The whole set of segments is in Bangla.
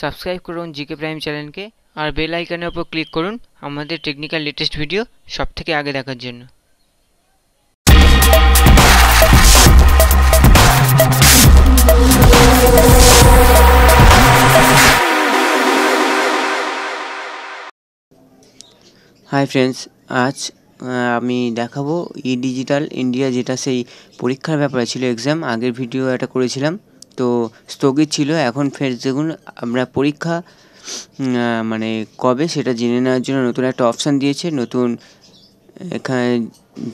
সাবস্ক্রাইব করুন জিকে প্রাইম চ্যানেলকে আর বেল আইকনের উপর ক্লিক করুন আমাদের টেকনিক্যাল লেটেস্ট ভিডিও সব থেকে আগে দেখার জন্য। হাই ফ্রেন্ডস আজ আমি দেখাবো ই ডিজিটাল ইন্ডিয়া যেটা সেই পরীক্ষার ব্যাপারে ছিল এক্সাম আগের ভিডিও একটা করেছিলাম। তো স্থগিত ছিল। এখন ফের দেখুন, আমরা পরীক্ষা মানে কবে সেটা জেনে নেওয়ার জন্য নতুন একটা অপশান দিয়েছে। নতুন, এখানে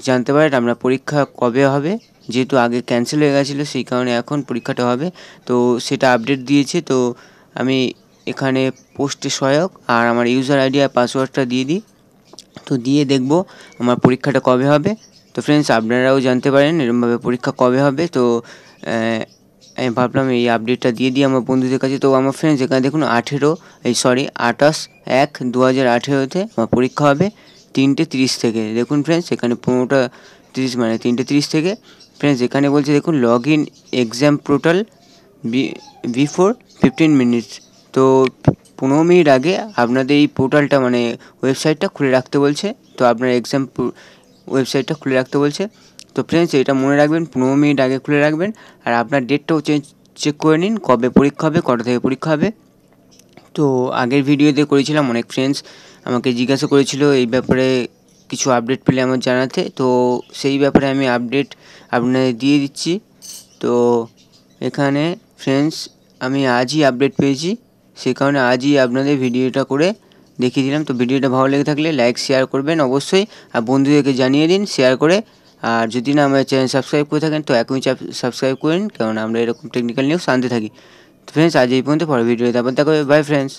জানতে পারেন আমরা পরীক্ষা কবে হবে। যেহেতু আগে ক্যান্সেল হয়ে গেছিল, সেই কারণে এখন পরীক্ষাটা হবে। তো সেটা আপডেট দিয়েছে। তো আমি এখানে পোস্টে সহায়ক আর আমার ইউজার আইডি আর পাসওয়ার্ডটা দিয়ে দিই। তো দিয়ে দেখব আমার পরীক্ষাটা কবে হবে। তো ফ্রেন্ডস আপনারাও জানতে পারেন এরকমভাবে পরীক্ষা কবে হবে। তো আমি ভাবলাম এই আপডেটটা দিয়ে দিই আমার বন্ধুদের কাছে। তো আমার ফ্রেন্ডস এখানে দেখুন, আঠেরো, এই সরি আঠাশ, এক দু হাজার আঠেরোতে আমার পরীক্ষা হবে তিনটে তিরিশ থেকে। দেখুন ফ্রেন্ডস এখানে পনেরোটা তিরিশ মানে তিনটে তিরিশ থেকে। ফ্রেন্ডস এখানে বলছে দেখুন log in exam portal before fifteen minutes তো পনেরো মিনিট আগে আপনাদের এই পোর্টালটা মানে ওয়েবসাইটটা খুলে রাখতে বলছে। তো আপনার এক্সাম ওয়েবসাইটটা খুলে রাখতে বলছে। তো ফ্রেন্ডস এটা মনে রাখবেন, পনেরো মিনিট আগে খুলে রাখবেন, আর আপনার ডেটটাও চেঞ্জ চেক করে নিন, কবে পরীক্ষা হবে, কটা থেকে পরীক্ষা হবে। তো আগের ভিডিওতে করেছিলাম অনেক ফ্রেন্ডস আমাকে জিজ্ঞাসা করেছিল এই ব্যাপারে কিছু আপডেট পেলে আমার জানাতে, তো সেই ব্যাপারে আমি আপডেট আপনাদের দিয়ে দিচ্ছি। তো এখানে ফ্রেন্ডস আমি আজই আপডেট পেয়েছি সেই কারণে আজই আপনাদের ভিডিওটা করে দেখিয়ে দিলাম। তো ভিডিওটা ভালো লেগে থাকলে লাইক শেয়ার করবেন অবশ্যই, আর বন্ধুদেরকে জানিয়ে দিন শেয়ার করে আর যদি না আমার চ্যানেল সাবস্ক্রাইব করে থাকেন, তো এখনই সাবস্ক্রাইব করেন কারণ আমরা এরকম টেকনিক্যাল নিউজ আনতে থাকি। তো ফ্রেন্ডস আজ এই পর্যন্ত, পরের ভিডিওতে আবার দেখা হবে। By friends